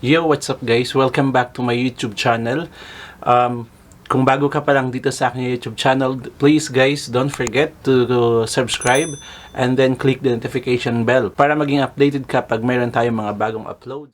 Yo, what's up guys? Welcome back to my YouTube channel. Um, kung bago ka pa lang dito sa aking YouTube channel, please guys, don't forget to, subscribe and then click the notification bell para maging updated ka pag mayroon tayong mga bagong upload.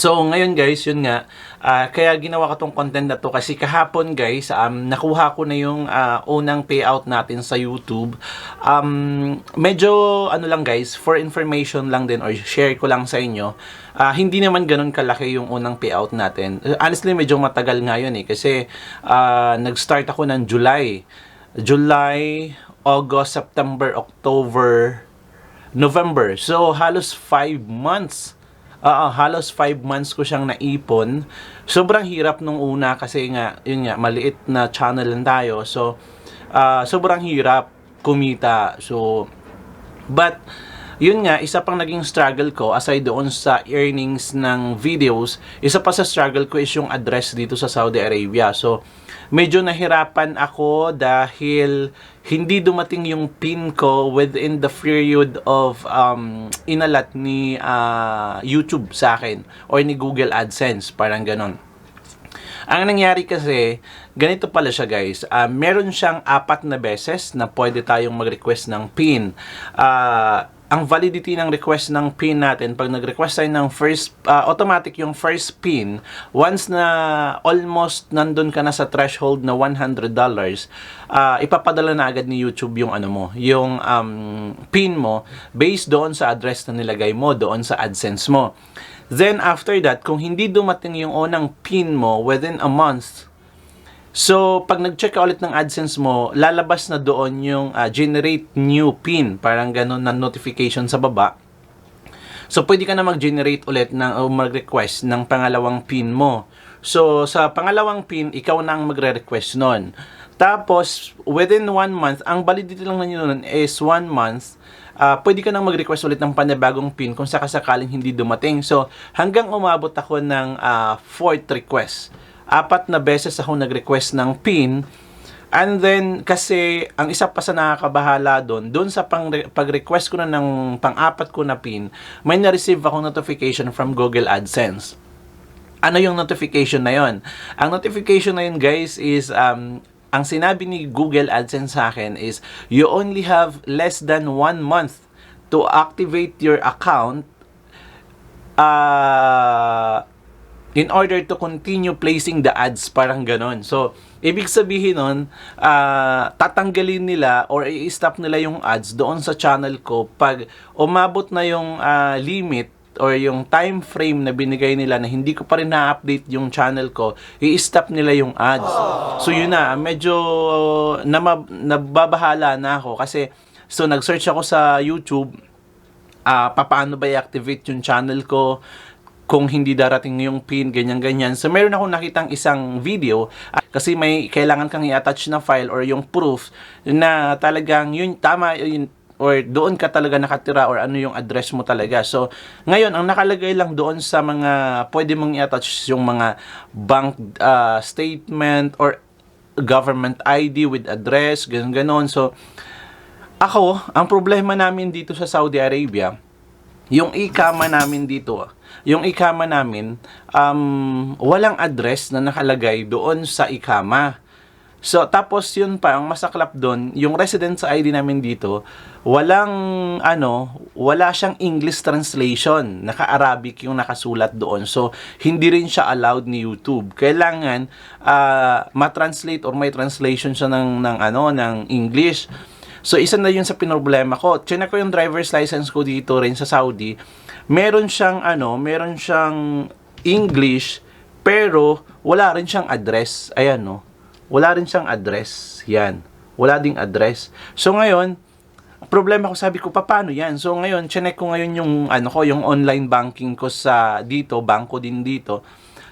So, ngayon guys, yun nga, ah, kaya ginawa ko tong content na to kasi kahapon guys, um, nakuha ko na yung ah, unang payout natin sa YouTube. Um, medyo, ano lang guys, for information lang din or share ko lang sa inyo, ah, hindi naman ganun kalaki yung unang payout natin. Uh, Honestly, medyo matagal nga yun eh kasi ah, nag-start ako ng July. July, August, September, October, November. So, halos 5 months. Oo, halos 5 months ko siyang naipon. Sobrang hirap nung una kasi nga, yun nga, maliit na channel lang tayo. So, ah, sobrang hirap kumita. So, but, yun nga, isa pang naging struggle ko, aside doon sa earnings ng videos, isa pa sa struggle ko is yung address dito sa Saudi Arabia. So, medyo nahirapan ako dahil hindi dumating yung pin ko within the period of um, inalat ni ah, YouTube sa akin or ni Google AdSense, parang ganon. Ang nangyari kasi, ganito pala siya guys. Ah, meron siyang apat na beses na pwede tayong mag-request ng PIN. Ah, ang validity ng request ng PIN natin, pag nag-request tayo ng first, ah, automatic yung first PIN, once na almost nandun ka na sa threshold na $100, ah, ipapadala na agad ni YouTube yung ano mo, yung um, PIN mo based doon sa address na nilagay mo, doon sa AdSense mo. Then after that, kung hindi dumating yung unang PIN mo within a month, so pag nag-check ka ulit ng AdSense mo, lalabas na doon yung ah, generate new PIN, parang ganun na notification sa baba. So pwede ka na mag-generate ulit ng o mag-request ng pangalawang PIN mo. So sa pangalawang PIN, ikaw na ang magre-request nun. Tapos, within one month, ang validity lang na nun is one month ah pwede ka nang mag-request ulit ng panibagong PIN kung sakasakaling hindi dumating. So, hanggang umabot ako ng ah, fourth request. Apat na beses ako nag-request ng PIN. And then, kasi, ang isa pa sa nakakabahala doon, doon sa pag-request ko na ng pang-apat ko na PIN, may na-receive ako notification from Google AdSense. Ano yung notification na yon? Ang notification na yun, guys, is um, ang sinabi ni Google AdSense sa akin is you only have less than one month to activate your account uh, in order to continue placing the ads, parang ganon. So, ibig sabihin nun, ah, tatanggalin nila or i-stop nila yung ads doon sa channel ko pag umabot na yung ah, limit or yung time frame na binigay nila na hindi ko pa rin na-update yung channel ko, i-stop nila yung ads. So yun na, medyo nama, nababahala na ako kasi so nag-search ako sa YouTube ah papaano ba i-activate yung channel ko kung hindi darating yung pin, ganyan-ganyan. So, meron akong nakitang isang video ah, kasi may kailangan kang i-attach na file or yung proof na talagang yun, tama, yun, or doon ka talaga nakatira or ano yung address mo talaga. So, ngayon, ang nakalagay lang doon sa mga pwede mong i-attach yung mga bank ah, statement or government ID with address, ganun ganon So, ako, ang problema namin dito sa Saudi Arabia, yung ikama namin dito, yung ikama namin, um, walang address na nakalagay doon sa ikama. So, tapos yun pa, ang masaklap doon, yung residence ID namin dito, walang, ano, wala siyang English translation. Naka-Arabic yung nakasulat doon. So, hindi rin siya allowed ni YouTube. Kailangan, ah, ma-translate or may translation siya ng, ng, ano, ng English. So, isa na yun sa pinoblema ko. Chinek ko yung driver's license ko dito rin sa Saudi. Meron siyang, ano, meron siyang English, pero wala rin siyang address. Ayan, no. Wala rin siyang address. Yan. Wala ding address. So, ngayon, problema ko sabi ko paano yan so ngayon chinek ko ngayon yung ano ko yung online banking ko sa dito bangko din dito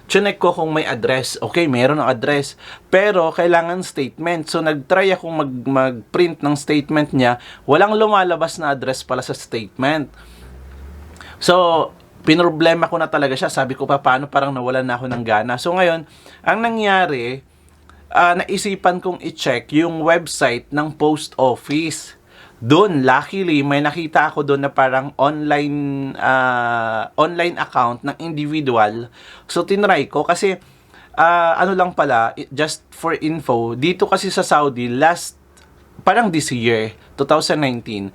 chinek ko kung may address. Okay, meron ng address. Pero kailangan statement. So nagtry akong mag mag-print ng statement niya, walang lumalabas na address pala sa statement. So, pinroblema ko na talaga siya. Sabi ko pa, paano parang nawalan na ako ng gana. So ngayon, ang nangyari, ah, naisipan kong i-check yung website ng post office. Doon, luckily, may nakita ako doon na parang online ah, online account ng individual. So, tinry ko kasi ah, ano lang pala, just for info, dito kasi sa Saudi, last, parang this year, 2019,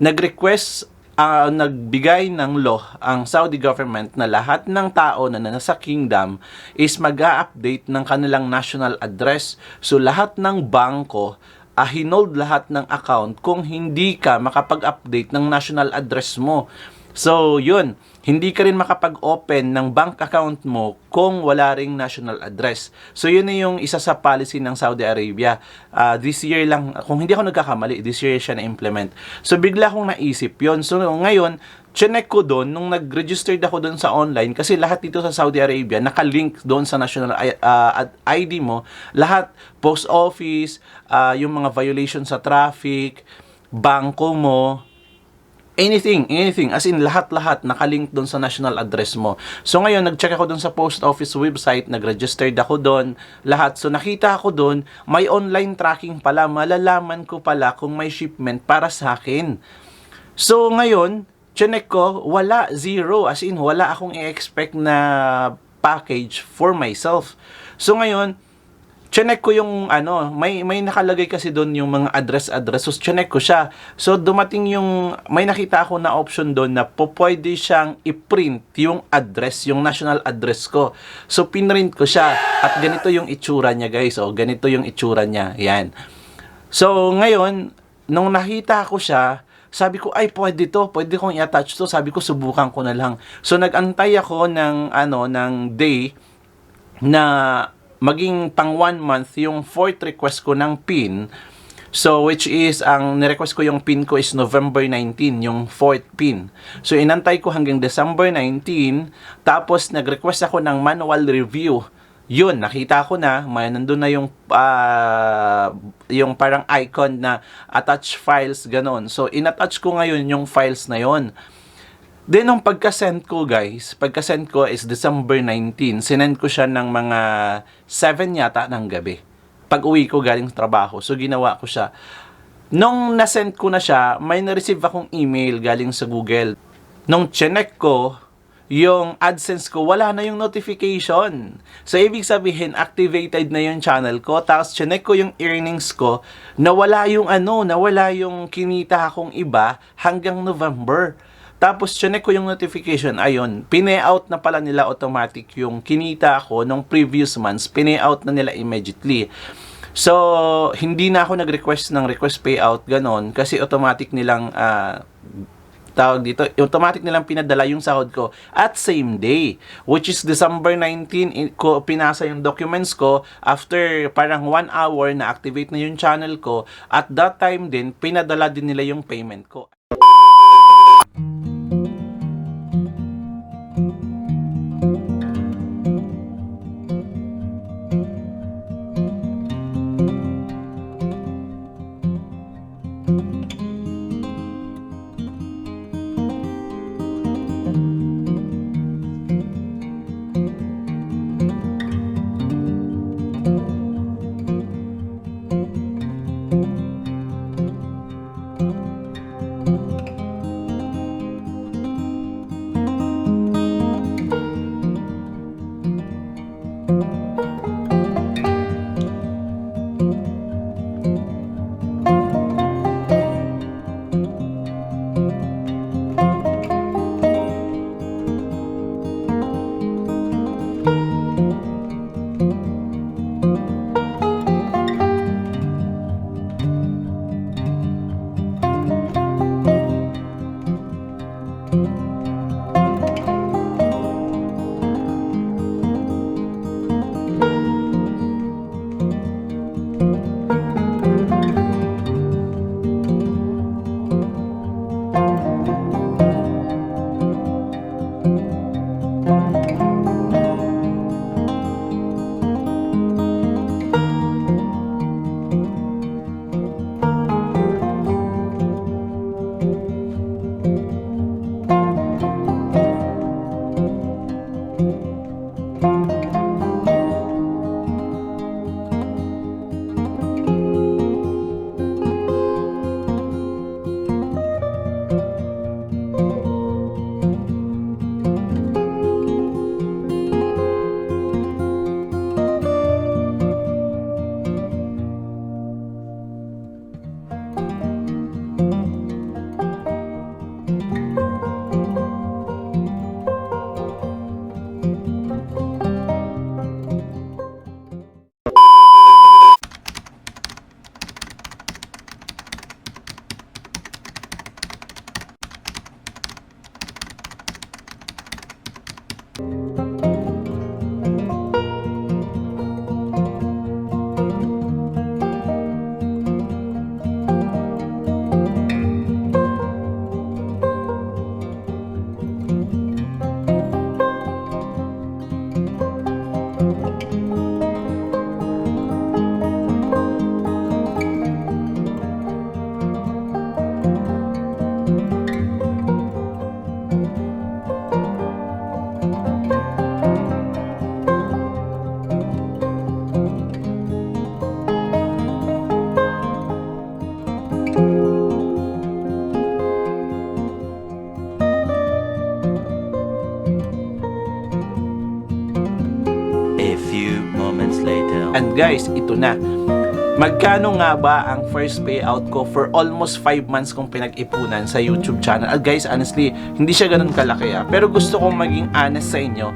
nag-request, ah, nagbigay ng law ang Saudi government na lahat ng tao na nasa kingdom is mag update ng kanilang national address. So, lahat ng bangko, hinold lahat ng account kung hindi ka makapag-update ng national address mo. So, yun. Hindi ka rin makapag-open ng bank account mo kung wala ring national address. So, yun na yung isa sa policy ng Saudi Arabia. Ah, this year lang, kung hindi ako nagkakamali, this year siya na-implement. So, bigla akong naisip yon So, ngayon, chinek ko doon, nung nag-registered ako doon sa online, kasi lahat dito sa Saudi Arabia, nakalink doon sa national ad- ID mo, lahat, post office, ah, yung mga violation sa traffic, bangko mo, anything, anything, as in lahat-lahat nakalink doon sa national address mo. So ngayon, nag-check ako doon sa post office website, nag-registered ako doon, lahat. So nakita ako doon, may online tracking pala, malalaman ko pala kung may shipment para sa akin. So ngayon, chinek ko, wala, zero, as in wala akong i-expect na package for myself. So ngayon, chinek ko yung ano, may may nakalagay kasi doon yung mga address-address. So chinek ko siya. So dumating yung may nakita ako na option doon na po pwede siyang i-print yung address, yung national address ko. So pinrint ko siya at ganito yung itsura niya, guys. Oh, ganito yung itsura niya. Yan. So ngayon, nung nakita ko siya, sabi ko, ay, pwede to. Pwede kong i-attach to. Sabi ko, subukan ko na lang. So, nag-antay ako ng, ano, ng day na maging pang one month yung fourth request ko ng PIN. So, which is, ang nirequest ko yung PIN ko is November 19, yung fourth PIN. So, inantay ko hanggang December 19, tapos nag-request ako ng manual review. Yun, nakita ko na, may nandun na yung, ah, yung parang icon na attach files, ganon. So, in-attach ko ngayon yung files na yon. Then, nung pagka-send ko, guys, pagka-send ko is December 19. Sinend ko siya ng mga 7 yata ng gabi. Pag uwi ko galing trabaho. So, ginawa ko siya. Nung nasend ko na siya, may na-receive akong email galing sa Google. Nung chinek ko, yung AdSense ko, wala na yung notification. So, ibig sabihin, activated na yung channel ko. Tapos, chinek ko yung earnings ko, nawala yung ano, nawala yung kinita akong iba hanggang November. Tapos, chinek ko yung notification, ayun, pine-out na pala nila automatic yung kinita ko nung previous months, pine-out na nila immediately. So, hindi na ako nag-request ng request payout, ganon, kasi automatic nilang, ah, tawag dito, automatic nilang pinadala yung sahod ko at same day, which is December 19, in- ko pinasa yung documents ko after parang one hour na activate na yung channel ko. At that time din, pinadala din nila yung payment ko. Guys, ito na. Magkano nga ba ang first payout ko for almost 5 months kong pinag-ipunan sa YouTube channel? At guys, honestly, hindi siya ganun kalaki ah. Pero gusto kong maging honest sa inyo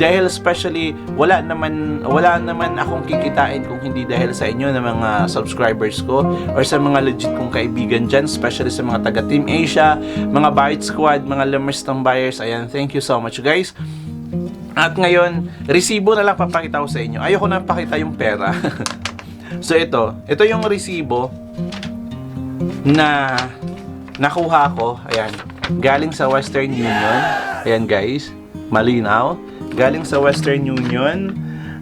dahil especially wala naman wala naman akong kikitain kung hindi dahil sa inyo ng mga subscribers ko or sa mga legit kong kaibigan dyan especially sa mga taga Team Asia mga Byte Squad, mga Lemers Buyers ayan, thank you so much guys at ngayon, resibo na lang papakita ko sa inyo. Ayoko na pakita yung pera. so ito, ito yung resibo na nakuha ko. Ayan, galing sa Western Union. Ayan guys, malinaw. Galing sa Western Union.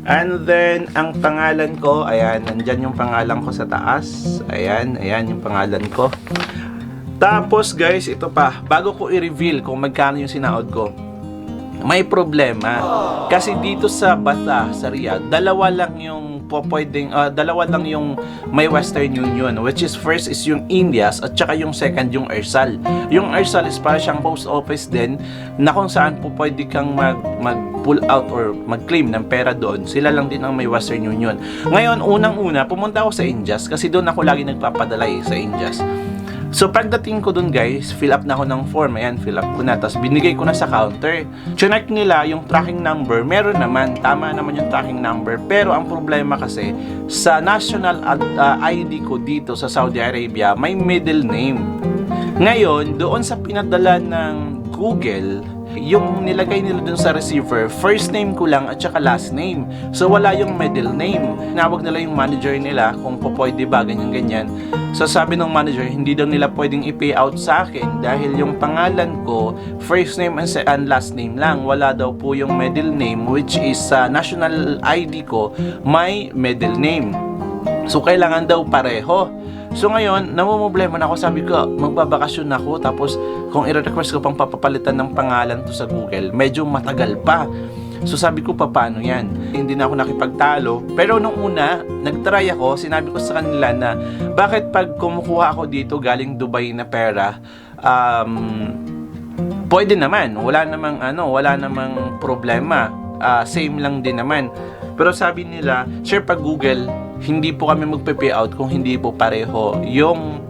And then, ang pangalan ko, ayan, nandyan yung pangalan ko sa taas. Ayan, ayan yung pangalan ko. Tapos guys, ito pa, bago ko i-reveal kung magkano yung sinahod ko, may problema. Kasi dito sa Bata, sa Riyadh, dalawa lang yung po pwedeng, ah, dalawa lang yung may Western Union, which is first is yung Indias at saka yung second yung Ersal. Yung Ersal is para siyang post office din na kung saan po pwede kang mag, mag pull out or mag-claim ng pera doon. Sila lang din ang may Western Union. Ngayon, unang-una, pumunta ako sa Indias kasi doon ako lagi nagpapadala eh, sa Indias. So pagdating ko dun guys, fill up na ako ng form. Ayan, fill up ko na. Tapos binigay ko na sa counter. Chinek nila yung tracking number. Meron naman. Tama naman yung tracking number. Pero ang problema kasi, sa national uh, ID ko dito sa Saudi Arabia, may middle name. Ngayon, doon sa pinadala ng Google, yung nilagay nila dun sa receiver, first name ko lang at saka last name. So wala yung middle name. Nawag nila yung manager nila kung po pwede ba, ganyan-ganyan. So sabi ng manager, hindi daw nila pwedeng i-pay out sa akin dahil yung pangalan ko, first name and, and last name lang. Wala daw po yung middle name which is sa national ID ko, may middle name. So, kailangan daw pareho. So, ngayon, namumblema na ako. Sabi ko, magbabakasyon ako. Tapos, kung i-request ko pang papapalitan ng pangalan to sa Google, medyo matagal pa. So, sabi ko, paano yan? Hindi na ako nakipagtalo. Pero nung una, nagtry ako. Sinabi ko sa kanila na, bakit pag kumukuha ako dito galing Dubai na pera, um, pwede naman. Wala namang ano, wala namang problema. Ah, same lang din naman. Pero sabi nila, sir, pag Google, hindi po kami magpe-pay out kung hindi po pareho yung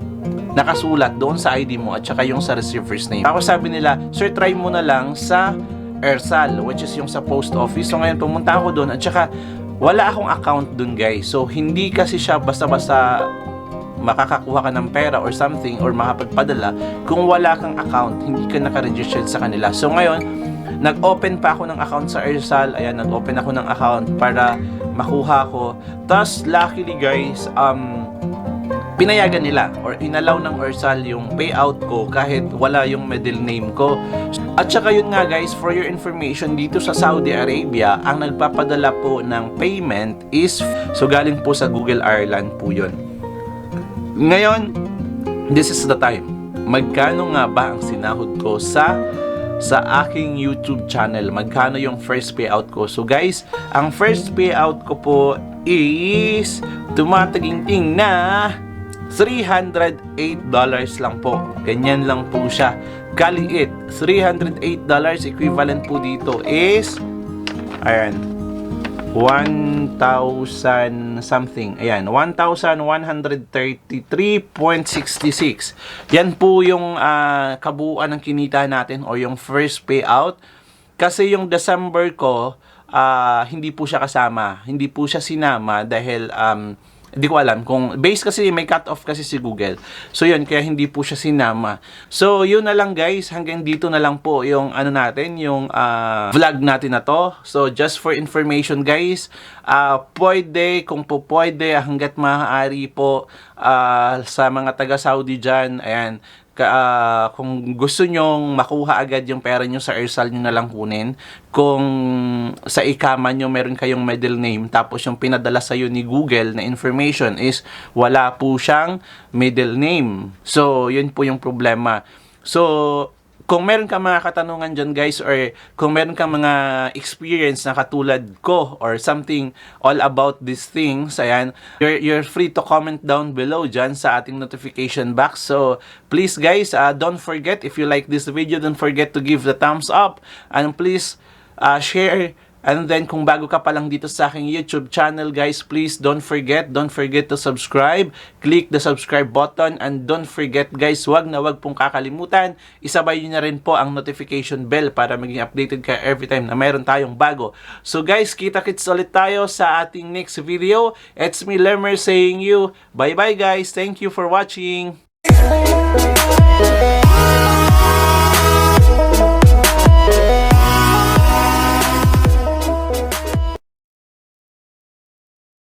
nakasulat doon sa ID mo at saka yung sa receiver's name. Ako sabi nila, sir, try mo na lang sa Ersal, which is yung sa post office. So ngayon, pumunta ako doon at saka wala akong account doon guys. So hindi kasi siya basta-basta makakakuha ka ng pera or something or makapagpadala kung wala kang account, hindi ka naka-registered sa kanila. So ngayon, nag-open pa ako ng account sa Ersal. Ayan, nag-open ako ng account para makuha ko. Tapos, luckily guys, um, pinayagan nila or inalaw ng Ersal yung payout ko kahit wala yung middle name ko. At saka yun nga guys, for your information, dito sa Saudi Arabia, ang nagpapadala po ng payment is, so galing po sa Google Ireland po yun. Ngayon, this is the time. Magkano nga ba ang sinahod ko sa sa aking YouTube channel? Magkano yung first payout ko? So guys, ang first payout ko po is tumataginting na $308 lang po. Ganyan lang po siya. Kaliit. $308 equivalent po dito is ayan 1,000 something. Ayan, 1,133.66. Yan po yung ah, kabuuan ng kinita natin o yung first payout. Kasi yung December ko, ah, hindi po siya kasama. Hindi po siya sinama dahil um, Hindi ko alam kung base kasi may cut off kasi si Google. So yun kaya hindi po siya sinama. So yun na lang guys, hanggang dito na lang po yung ano natin, yung ah, vlog natin na to. So just for information guys, ah pwede kung po pwede hangga't maaari po ah, sa mga taga Saudi diyan, ayan, ah, kung gusto nyong makuha agad yung pera nyo sa Ersal nyo na lang kunin. Kung sa ikama nyo meron kayong middle name tapos yung pinadala sa'yo ni Google na information is wala po siyang middle name. So, yun po yung problema. So, kung meron ka mga katanungan dyan guys or kung meron ka mga experience na katulad ko or something all about these things, ayan, you're, you're free to comment down below dyan sa ating notification box. So, please guys, uh, don't forget, if you like this video, don't forget to give the thumbs up and please uh, share And then kung bago ka pa lang dito sa aking YouTube channel guys, please don't forget, don't forget to subscribe. Click the subscribe button and don't forget guys, wag na wag pong kakalimutan. Isabay nyo na rin po ang notification bell para maging updated ka every time na mayroon tayong bago. So guys, kita-kits ulit tayo sa ating next video. It's me Lermer saying you, bye bye guys. Thank you for watching.